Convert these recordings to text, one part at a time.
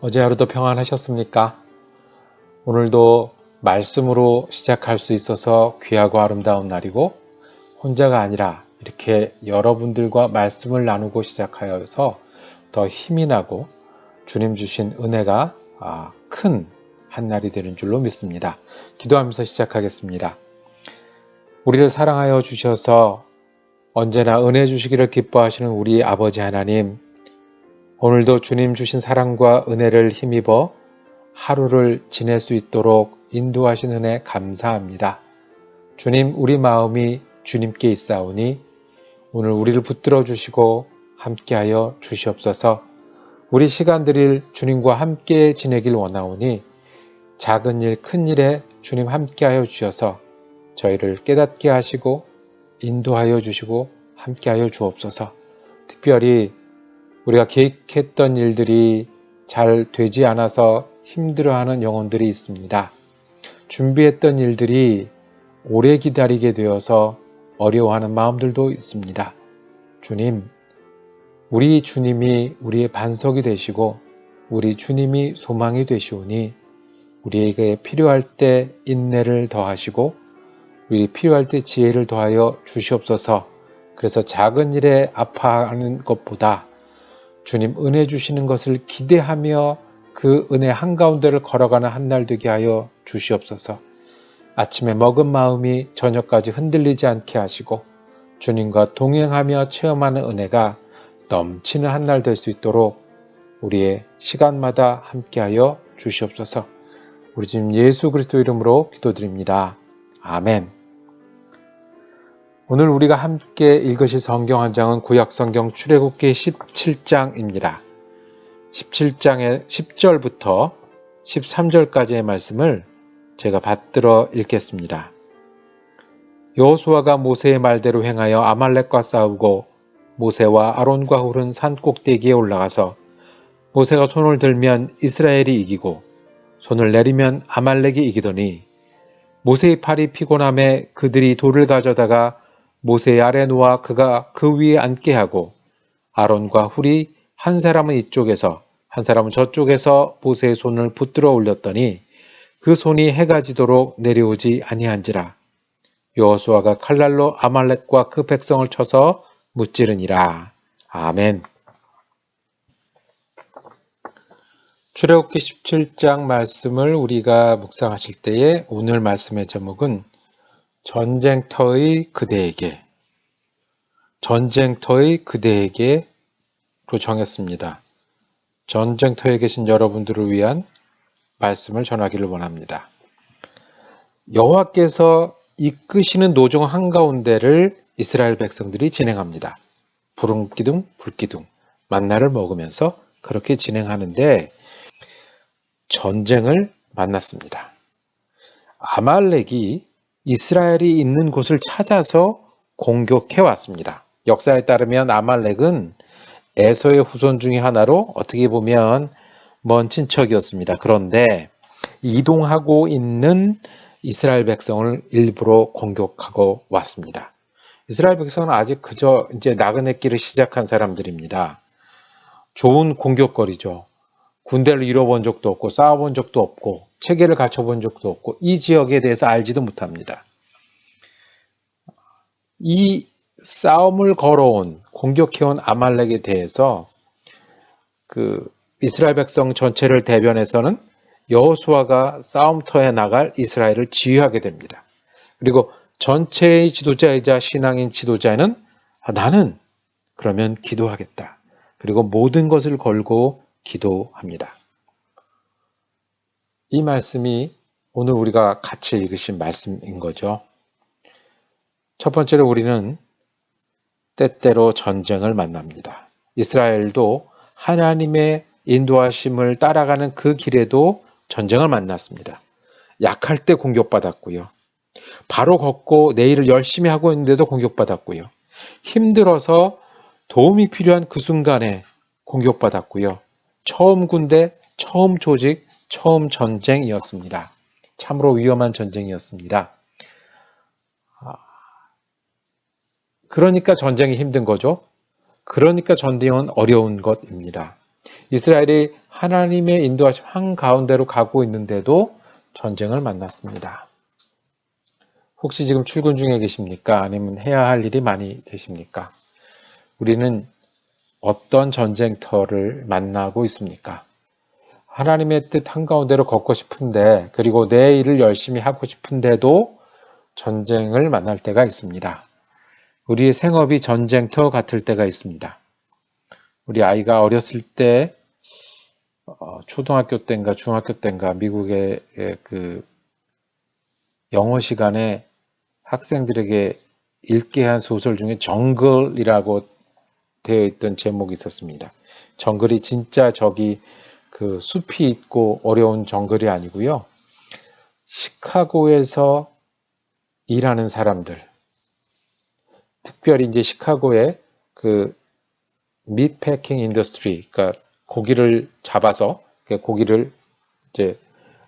어제 하루도 평안하셨습니까? 오늘도 말씀으로 시작할 수 있어서 귀하고 아름다운 날이고 혼자가 아니라 이렇게 여러분들과 말씀을 나누고 시작하여서 더 힘이 나고 주님 주신 은혜가 아, 큰 한날이 되는 줄로 믿습니다. 기도하면서 시작하겠습니다. 우리를 사랑하여 주셔서 언제나 은혜 주시기를 기뻐하시는 우리 아버지 하나님, 오늘도 주님 주신 사랑과 은혜를 힘입어 하루를 지낼 수 있도록 인도하신 은혜 감사합니다. 주님, 우리 마음이 주님께 있사오니 오늘 우리를 붙들어 주시고 함께하여 주시옵소서. 우리 시간 들일 주님과 함께 지내길 원하오니 작은 일, 큰 일에 주님 함께하여 주셔서 저희를 깨닫게 하시고 인도하여 주시고 함께하여 주옵소서. 특별히 우리가 계획했던 일들이 잘 되지 않아서 힘들어하는 영혼들이 있습니다. 준비했던 일들이 오래 기다리게 되어서 어려워하는 마음들도 있습니다. 주님, 우리 주님이 우리의 반석이 되시고 우리 주님이 소망이 되시오니 우리에게 필요할 때 인내를 더하시고 우리 필요할 때 지혜를 더하여 주시옵소서. 그래서 작은 일에 아파하는 것보다 주님 은혜 주시는 것을 기대하며 그 은혜 한가운데를 걸어가는 한 날 되게 하여 주시옵소서. 아침에 먹은 마음이 저녁까지 흔들리지 않게 하시고 주님과 동행하며 체험하는 은혜가 넘치는 한 날 될 수 있도록 우리의 시간마다 함께하여 주시옵소서. 우리 주님 예수 그리스도 이름으로 기도드립니다. 아멘. 오늘 우리가 함께 읽으실 성경 한 장은 구약 성경 출애굽기 17장입니다. 17장의 10절부터 13절까지의 말씀을 제가 받들어 읽겠습니다. 여호수아가 모세의 말대로 행하여 아말렉과 싸우고 모세와 아론과 훌은 산 꼭대기에 올라가서 모세가 손을 들면 이스라엘이 이기고 손을 내리면 아말렉이 이기더니 모세의 팔이 피곤함에 그들이 돌을 가져다가 모세의 아래 놓아 그가 그 위에 앉게 하고 아론과 훌이 한 사람은 이쪽에서 한 사람은 저쪽에서 모세의 손을 붙들어 올렸더니 그 손이 해가 지도록 내려오지 아니한지라 여호수아가 칼날로 아말렉과 그 백성을 쳐서 무찌르니라 아멘. 출애굽기 17장 말씀을 우리가 묵상하실 때에 오늘 말씀의 제목은 전쟁터의 그대에게 전쟁터의 그대에게로 정했습니다. 전쟁터에 계신 여러분들을 위한 말씀을 전하기를 원합니다. 여호와께서 이끄시는 노종 한가운데를 이스라엘 백성들이 진행합니다. 부른 기둥, 불기둥, 만나를 먹으면서 그렇게 진행하는데 전쟁을 만났습니다. 아말렉이 이스라엘이 있는 곳을 찾아서 공격해 왔습니다. 역사에 따르면 아말렉은 에서의 후손 중의 하나로 어떻게 보면 먼 친척이었습니다. 그런데 이동하고 있는 이스라엘 백성을 일부러 공격하고 왔습니다. 이스라엘 백성은 아직 그저 이제 나그네 길을 시작한 사람들입니다. 좋은 공격거리죠. 군대를 잃어본 적도 없고 싸워본 적도 없고 체계를 갖춰본 적도 없고 이 지역에 대해서 알지도 못합니다. 이 싸움을 걸어온 공격해온 아말렉에 대해서 그 이스라엘 백성 전체를 대변해서는 여호수아가 싸움터에 나갈 이스라엘을 지휘하게 됩니다. 그리고 전체의 지도자이자 신앙인 지도자는 아, 나는 그러면 기도하겠다. 그리고 모든 것을 걸고 기도합니다. 이 말씀이 오늘 우리가 같이 읽으신 말씀인 거죠. 첫 번째로 우리는 때때로 전쟁을 만납니다. 이스라엘도 하나님의 인도하심을 따라가는 그 길에도 전쟁을 만났습니다. 약할 때 공격받았고요. 바로 걷고 내 일을 열심히 하고 있는데도 공격받았고요. 힘들어서 도움이 필요한 그 순간에 공격받았고요. 처음 군대, 처음 조직, 처음 전쟁이었습니다. 참으로 위험한 전쟁이었습니다. 아, 그러니까 전쟁이 힘든 거죠. 그러니까 전쟁은 어려운 것입니다. 이스라엘이 하나님의 인도하심 한가운데로 가고 있는데도 전쟁을 만났습니다. 혹시 지금 출근 중에 계십니까? 아니면 해야 할 일이 많이 계십니까? 우리는 어떤 전쟁터를 만나고 있습니까? 하나님의 뜻 한가운데로 걷고 싶은데, 그리고 내 일을 열심히 하고 싶은데도 전쟁을 만날 때가 있습니다. 우리의 생업이 전쟁터 같을 때가 있습니다. 우리 아이가 어렸을 때, 어, 초등학교 때인가 중학교 때인가 미국의 그 영어 시간에 학생들에게 읽게 한 소설 중에 정글이라고 되어 있던 제목이 있었습니다. 정글이 진짜 저기 그 숲이 있고 어려운 정글이 아니고요. 시카고에서 일하는 사람들, 특별히 이제 시카고의 그 미패킹 인더스트리, 그러니까 고기를 잡아서 고기를 이제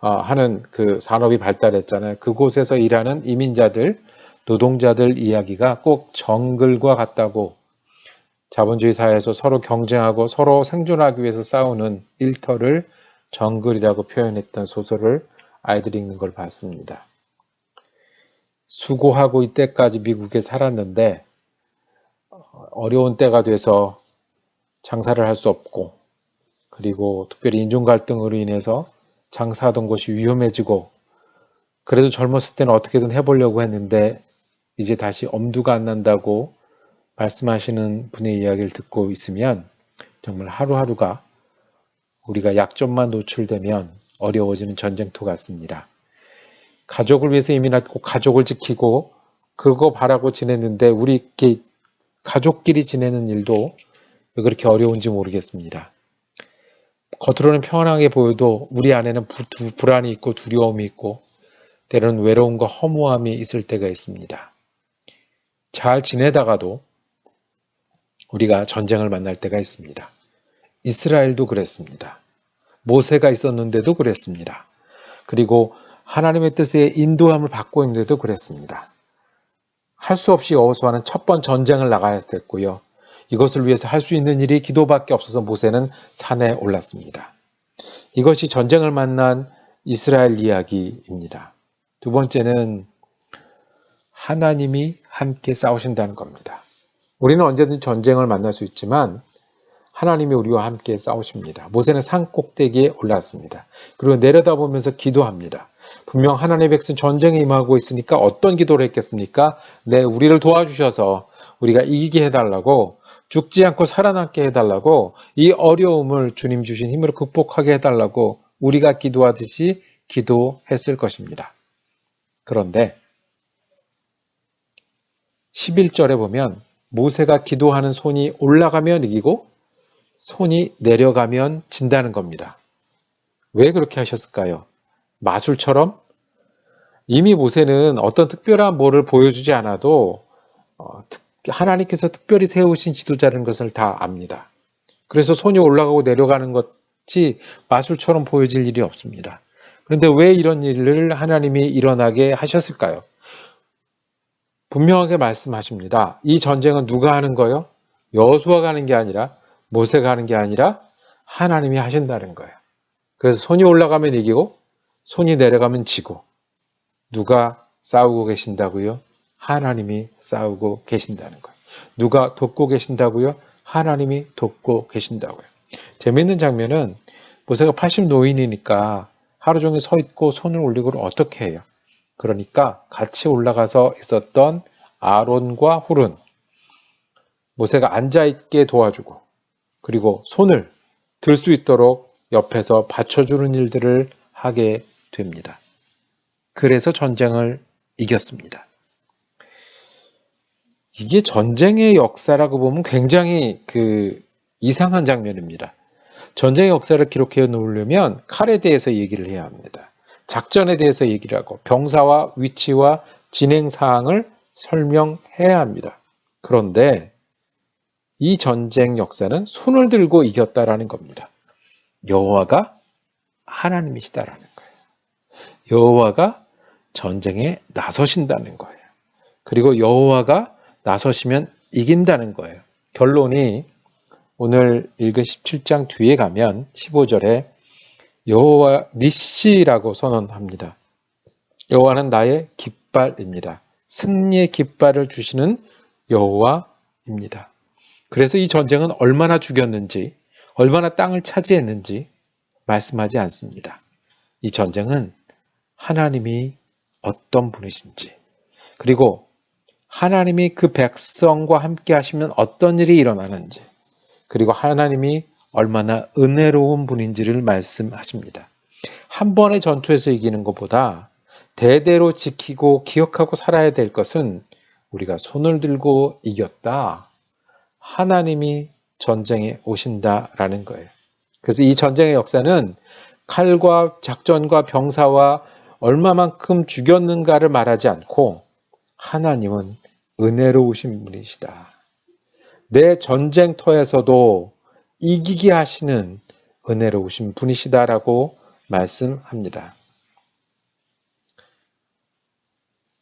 어, 하는 그 산업이 발달했잖아요. 그곳에서 일하는 이민자들, 노동자들 이야기가 꼭 정글과 같다고 자본주의 사회에서 서로 경쟁하고 서로 생존하기 위해서 싸우는 일터를 정글이라고 표현했던 소설을 아이들이 읽는 걸 봤습니다. 수고하고 이때까지 미국에 살았는데 어려운 때가 돼서 장사를 할 수 없고 그리고 특별히 인종 갈등으로 인해서 장사하던 곳이 위험해지고 그래도 젊었을 때는 어떻게든 해보려고 했는데 이제 다시 엄두가 안 난다고 말씀하시는 분의 이야기를 듣고 있으면 정말 하루하루가 우리가 약점만 노출되면 어려워지는 전쟁터 같습니다. 가족을 위해서 이민하고 가족을 지키고 그거 바라고 지냈는데 우리 가족끼리 지내는 일도 왜 그렇게 어려운지 모르겠습니다. 겉으로는 평안하게 보여도 우리 안에는 불안이 있고 두려움이 있고 때로는 외로움과 허무함이 있을 때가 있습니다. 잘 지내다가도 우리가 전쟁을 만날 때가 있습니다. 이스라엘도 그랬습니다. 모세가 있었는데도 그랬습니다. 그리고 하나님의 뜻에 인도함을 받고 있는데도 그랬습니다. 할 수 없이 여호수아는 첫 번 전쟁을 나가야 됐고요. 이것을 위해서 할 수 있는 일이 기도밖에 없어서 모세는 산에 올랐습니다. 이것이 전쟁을 만난 이스라엘 이야기입니다. 두 번째는 하나님이 함께 싸우신다는 겁니다. 우리는 언제든 전쟁을 만날 수 있지만 하나님이 우리와 함께 싸우십니다. 모세는 산 꼭대기에 올랐습니다. 그리고 내려다보면서 기도합니다. 분명 하나님의 백성 전쟁에 임하고 있으니까 어떤 기도를 했겠습니까? 네, 우리를 도와주셔서 우리가 이기게 해달라고 죽지 않고 살아남게 해달라고 이 어려움을 주님 주신 힘으로 극복하게 해달라고 우리가 기도하듯이 기도했을 것입니다. 그런데 11절에 보면 모세가 기도하는 손이 올라가면 이기고 손이 내려가면 진다는 겁니다. 왜 그렇게 하셨을까요? 마술처럼 이미 모세는 어떤 특별한 뭐를 보여주지 않아도 어, 하나님께서 특별히 세우신 지도자라는 것을 다 압니다. 그래서 손이 올라가고 내려가는 것이 마술처럼 보여질 일이 없습니다. 그런데 왜 이런 일을 하나님이 일어나게 하셨을까요? 분명하게 말씀하십니다. 이 전쟁은 누가 하는 거요? 여수아가 하는 게 아니라 모세가 하는 게 아니라 하나님이 하신다는 거예요. 그래서 손이 올라가면 이기고 손이 내려가면 지고 누가 싸우고 계신다고요? 하나님이 싸우고 계신다는 거예요. 누가 돕고 계신다고요? 하나님이 돕고 계신다고요. 재미있는 장면은 모세가 80 노인이니까 하루 종일 서 있고 손을 올리고 어떻게 해요? 그러니까 같이 올라가서 있었던 아론과 훌은 모세가 앉아있게 도와주고 그리고 손을 들 수 있도록 옆에서 받쳐주는 일들을 하게 됩니다. 그래서 전쟁을 이겼습니다. 이게 전쟁의 역사라고 보면 굉장히 그 이상한 장면입니다. 전쟁의 역사를 기록해 놓으려면 칼에 대해서 얘기를 해야 합니다. 작전에 대해서 얘기를 하고 병사와 위치와 진행 사항을 설명해야 합니다. 그런데 이 전쟁 역사는 손을 들고 이겼다라는 겁니다. 여호와가 하나님이시다라는 거예요. 여호와가 전쟁에 나서신다는 거예요. 그리고 여호와가 나서시면 이긴다는 거예요. 결론이 오늘 읽은 17장 뒤에 가면 15절에 여호와 니시라고 선언합니다. 여호와는 나의 깃발입니다. 승리의 깃발을 주시는 여호와입니다. 그래서 이 전쟁은 얼마나 죽였는지, 얼마나 땅을 차지했는지 말씀하지 않습니다. 이 전쟁은 하나님이 어떤 분이신지, 그리고 하나님이 그 백성과 함께 하시면 어떤 일이 일어나는지, 그리고 하나님이 얼마나 은혜로운 분인지를 말씀하십니다. 한 번의 전투에서 이기는 것보다 대대로 지키고 기억하고 살아야 될 것은 우리가 손을 들고 이겼다. 하나님이 전쟁에 오신다라는 거예요. 그래서 이 전쟁의 역사는 칼과 작전과 병사와 얼마만큼 죽였는가를 말하지 않고 하나님은 은혜로우신 분이시다. 내 전쟁터에서도 이기게 하시는 은혜로우신 분이시다라고 말씀합니다.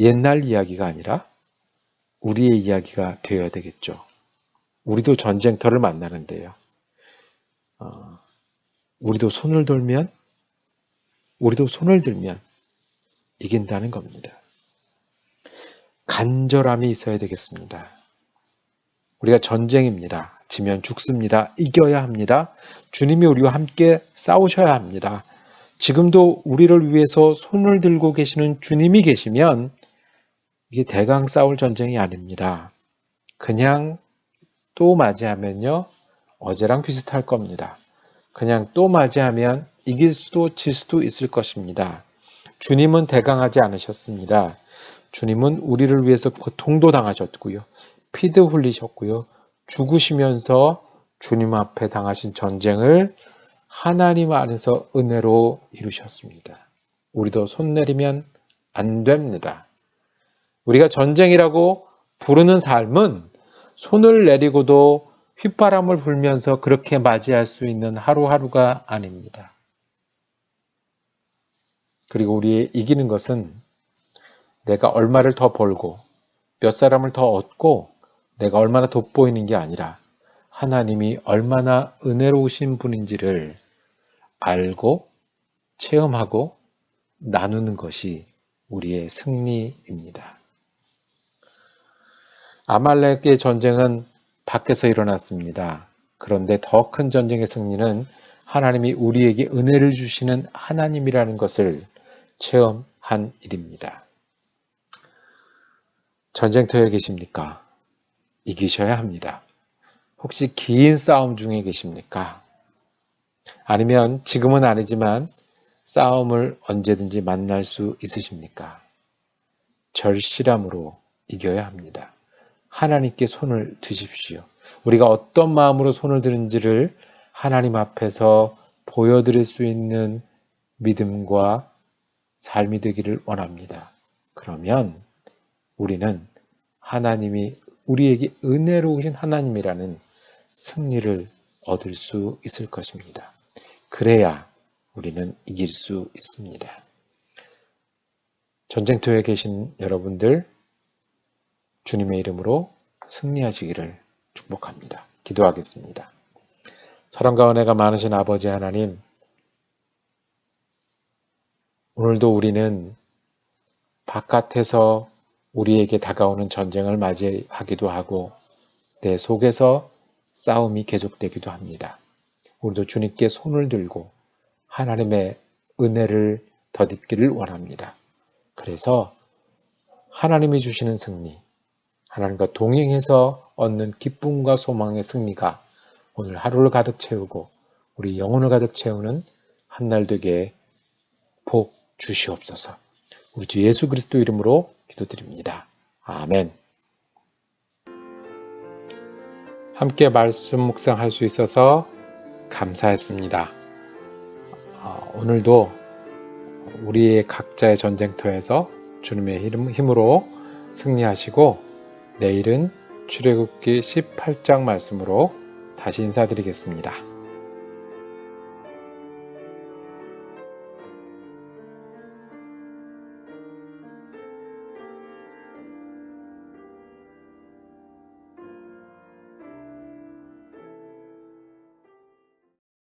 옛날 이야기가 아니라 우리의 이야기가 되어야 되겠죠. 우리도 전쟁터를 만나는데요. 어, 우리도 손을 돌면, 우리도 손을 들면 이긴다는 겁니다. 간절함이 있어야 되겠습니다. 우리가 전쟁입니다. 지면 죽습니다. 이겨야 합니다. 주님이 우리와 함께 싸우셔야 합니다. 지금도 우리를 위해서 손을 들고 계시는 주님이 계시면 이게 대강 싸울 전쟁이 아닙니다. 그냥 또 맞이하면요. 어제랑 비슷할 겁니다. 그냥 또 맞이하면 이길 수도 질 수도 있을 것입니다. 주님은 대강하지 않으셨습니다. 주님은 우리를 위해서 고통도 당하셨고요. 피도 흘리셨고요. 죽으시면서 주님 앞에 당하신 전쟁을 하나님 안에서 은혜로 이루셨습니다. 우리도 손 내리면 안 됩니다. 우리가 전쟁이라고 부르는 삶은 손을 내리고도 휘바람을 불면서 그렇게 맞이할 수 있는 하루하루가 아닙니다. 그리고 우리의 이기는 것은 내가 얼마를 더 벌고 몇 사람을 더 얻고 내가 얼마나 돋보이는 게 아니라 하나님이 얼마나 은혜로우신 분인지를 알고 체험하고 나누는 것이 우리의 승리입니다. 아말렉의 전쟁은 밖에서 일어났습니다. 그런데 더 큰 전쟁의 승리는 하나님이 우리에게 은혜를 주시는 하나님이라는 것을 체험한 일입니다. 전쟁터에 계십니까? 이기셔야 합니다. 혹시 긴 싸움 중에 계십니까? 아니면 지금은 아니지만 싸움을 언제든지 만날 수 있으십니까? 절실함으로 이겨야 합니다. 하나님께 손을 드십시오. 우리가 어떤 마음으로 손을 드는지를 하나님 앞에서 보여드릴 수 있는 믿음과 삶이 되기를 원합니다. 그러면 우리는 하나님이 우리에게 은혜로우신 하나님이라는 승리를 얻을 수 있을 것입니다. 그래야 우리는 이길 수 있습니다. 전쟁터에 계신 여러분들, 주님의 이름으로 승리하시기를 축복합니다. 기도하겠습니다. 사랑과 은혜가 많으신 아버지 하나님, 오늘도 우리는 바깥에서 우리에게 다가오는 전쟁을 맞이하기도 하고 내 속에서 싸움이 계속되기도 합니다. 우리도 주님께 손을 들고 하나님의 은혜를 덧입기를 원합니다. 그래서 하나님이 주시는 승리, 하나님과 동행해서 얻는 기쁨과 소망의 승리가 오늘 하루를 가득 채우고 우리 영혼을 가득 채우는 한 날 되게 복 주시옵소서. 우리 주 예수 그리스도 이름으로 기도드립니다. 아멘. 함께 말씀 묵상할 수 있어서 감사했습니다. 어, 오늘도 우리의 각자의 전쟁터에서 주님의 힘으로 승리하시고 내일은 출애굽기 18장 말씀으로 다시 인사드리겠습니다.